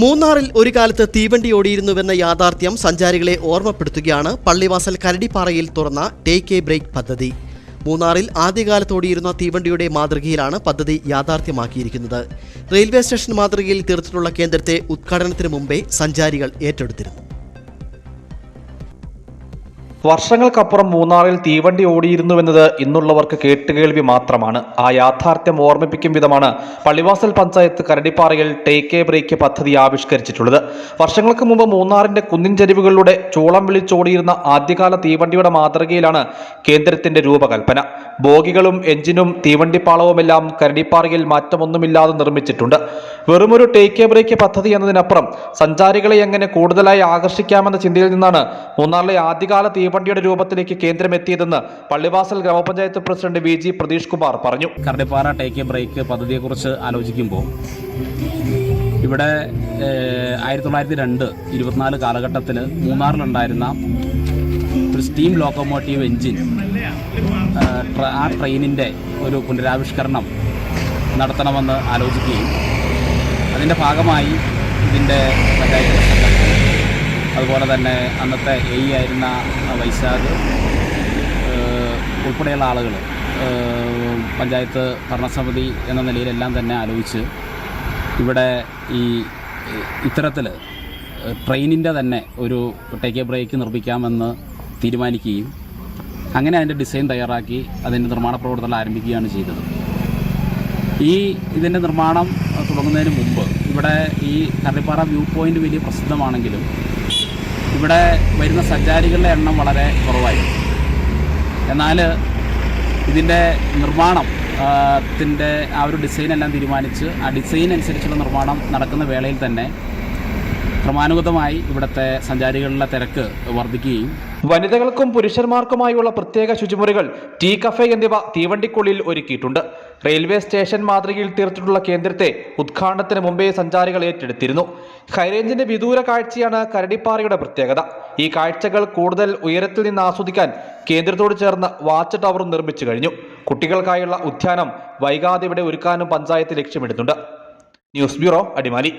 മൂന്നാറിൽ ഒരു കാലത്ത് തീവണ്ടി ഓടിയിരുന്നുവെന്ന യാഥാർത്ഥ്യം സഞ്ചാരികളെ ഓർമ്മപ്പെടുത്തുകയാണ് പള്ളിവാസൽ കരടിപ്പാറയിൽ തുറന്ന ടേക്ക് എ ബ്രേക്ക് പദ്ധതി. മൂന്നാറിൽ ആദ്യകാലത്ത് ഓടിയിരുന്ന തീവണ്ടിയുടെ മാതൃകയിലാണ് പദ്ധതി യാഥാർത്ഥ്യമാക്കിയിരിക്കുന്നത്. റെയിൽവേ സ്റ്റേഷൻ മാതൃകയിൽ തീർത്തിട്ടുള്ള കേന്ദ്രത്തെ ഉദ്ഘാടനത്തിന് മുമ്പേ സഞ്ചാരികൾ ഏറ്റെടുത്തിരുന്നു. വർഷങ്ങൾക്കപ്പുറം മൂന്നാറിൽ തീവണ്ടി ഓടിയിരുന്നുവെന്നത് ഇന്നുള്ളവർക്ക് കേട്ടുകേൾവി മാത്രമാണ്. ആ യാഥാർത്ഥ്യം ഓർമ്മിപ്പിക്കും വിധമാണ് പള്ളിവാസൽ പഞ്ചായത്ത് കരടിപ്പാറയിൽ ടേക്ക് എ ബ്രേക്ക് പദ്ധതി ആവിഷ്കരിച്ചിട്ടുള്ളത്. വർഷങ്ങൾക്ക് മുമ്പ് മൂന്നാറിന്റെ കുന്നിൻ ചരിവുകളിലൂടെ ചൂളം വിളിച്ചോടിയിരുന്ന ആദ്യകാല തീവണ്ടിയുടെ മാതൃകയിലാണ് കേന്ദ്രത്തിന്റെ രൂപകൽപ്പന. ബോഗികളും എഞ്ചിനും തീവണ്ടിപ്പാളവുമെല്ലാം കരടിപ്പാറയിൽ മാറ്റമൊന്നുമില്ലാതെ നിർമ്മിച്ചിട്ടുണ്ട്. വെറുമൊരു ടേക്ക് എ ബ്രേക്ക് പദ്ധതി എന്നതിനപ്പുറം സഞ്ചാരികളെ എങ്ങനെ കൂടുതലായി ആകർഷിക്കാമെന്ന ചിന്തയിൽ നിന്നാണ് മൂന്നാറിലെ ആദ്യകാല തീവണ്ടിയുടെ രൂപത്തിലേക്ക് കേന്ദ്രം എത്തിയതെന്ന് പള്ളിവാസൽ ഗ്രാമപഞ്ചായത്ത് president V G Pratheesh Kumar പറഞ്ഞു. കരടിപ്പാറ ടേക്ക് ബ്രേക്ക് പദ്ധതിയെക്കുറിച്ച് ആലോചിക്കുമ്പോൾ ഇവിടെ ആയിരത്തി തൊള്ളായിരത്തി രണ്ട് ഇരുപത്തിനാല് കാലഘട്ടത്തിൽ മൂന്നാറിലുണ്ടായിരുന്ന ഒരു സ്റ്റീം ലോക്കോമോട്ടീവ് എൻജിൻ ആ, ട്ര- ആ ട്രെയിനിന്റെ ഒരു പുനരാവിഷ്കരണം നടത്തണമെന്ന് ആലോചിക്കുകയും അതിന്റെ ഭാഗമായി ഇതിന്റെ പഞ്ചായത്ത് അതുപോലെ തന്നെ അന്നത്തെ എ ഇ ആയിരുന്ന വൈശാഖ് ഉൾപ്പെടെയുള്ള ആളുകൾ പഞ്ചായത്ത് ഭരണസമിതി എന്ന നിലയിലെല്ലാം തന്നെ ആലോചിച്ച് ഇവിടെ ഈ ഇത്തരത്തിൽ ട്രെയിനിന്റെ തന്നെ ഒരു ടേക്ക് എ ബ്രേക്ക് നിർമ്മിക്കാമെന്ന് തീരുമാനിക്കുകയും അങ്ങനെ അതിന്റെ ഡിസൈൻ തയ്യാറാക്കി അതിന്റെ നിർമ്മാണ പ്രവർത്തനം ആരംഭിക്കുകയാണ് ചെയ്തത്. ഈ ഇതിന്റെ നിർമ്മാണം തുടങ്ങുന്നതിന് മുമ്പ് ഇവിടെ ഈ കറിപ്പാറ വ്യൂ പോയിന്റ് വലിയ പ്രസിദ്ധമാണെങ്കിലും ഇവിടെ വരുന്ന സഞ്ചാരികളുടെ എണ്ണം വളരെ കുറവായിരുന്നു എന്നാൽ ഇതിന്റെ നിർമ്മാണം ത്തിന്റെ ആ ഒരു ഡിസൈൻ എല്ലാം തീരുമാനിച്ച് ആ ഡിസൈൻ അനുസരിച്ചുള്ള നിർമ്മാണം നടക്കുന്ന വേളയിൽ തന്നെ ക്രമാനുഗതമായി ഇവിടുത്തെ സഞ്ചാരികളുടെ തിരക്ക് വർദ്ധിക്കുകയും വനിതകൾക്കും പുരുഷന്മാർക്കുമായുള്ള പ്രത്യേക ശുചിമുറികൾ ടീ കഫേ എന്നിവ തീവണ്ടിക്കുള്ളിൽ ഒരുക്കിയിട്ടുണ്ട്. റെയിൽവേ സ്റ്റേഷൻ മാതൃകയിൽ തീർത്തിട്ടുള്ള കേന്ദ്രത്തെ ഉദ്ഘാടനത്തിന് മുമ്പേ സഞ്ചാരികൾ ഏറ്റെടുത്തിരുന്നു. ഹൈറേഞ്ചിന്റെ വിദൂര കാഴ്ചയാണ് കരടിപ്പാറയുടെ പ്രത്യേകത. ഈ കാഴ്ചകൾ കൂടുതൽ ഉയരത്തിൽ നിന്ന് ആസ്വദിക്കാൻ കേന്ദ്രത്തോട് ചേർന്ന് വാച്ച് ടവറും നിർമ്മിച്ചു കഴിഞ്ഞു. കുട്ടികൾക്കായുള്ള ഉദ്യാനം വൈകാതെ ഇവിടെ ഒരുക്കാനും പഞ്ചായത്ത് ലക്ഷ്യമിടുന്നുണ്ട്. News bureau Adimali.